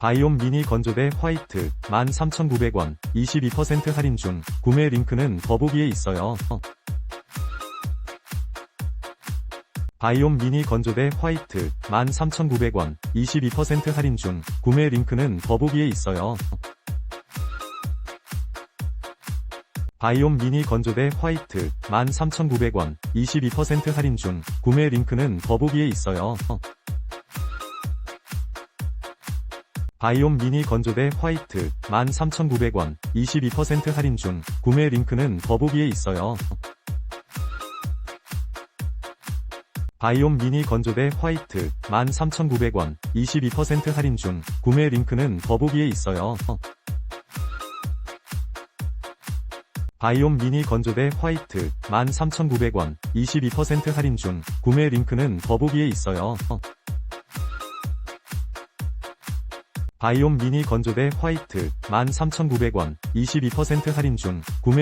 바이옴 미니 건조대 화이트 13,900원 22% 할인 중 구매 링크는 더보기에 있어요. 바이옴 미니 건조대 화이트 13,900원 22% 할인 중 구매 링크는 더보기에 있어요. 바이옴 미니 건조대 화이트 13,900원 22% 할인 중 구매 링크는 더보기에 있어요. 바이옴 미니 건조대 화이트 13,900원 22% 할인 중 구매 링크는 더보기에 있어요. 바이옴 미니 건조대 화이트 13,900원 22% 할인 중 구매 링크는 더보기에 있어요. 바이옴 미니 건조대 화이트 13,900원 22% 할인 중 구매 링크는 더보기에 있어요. 바이옴 미니 건조대 화이트 13,900원 22% 할인 중 구매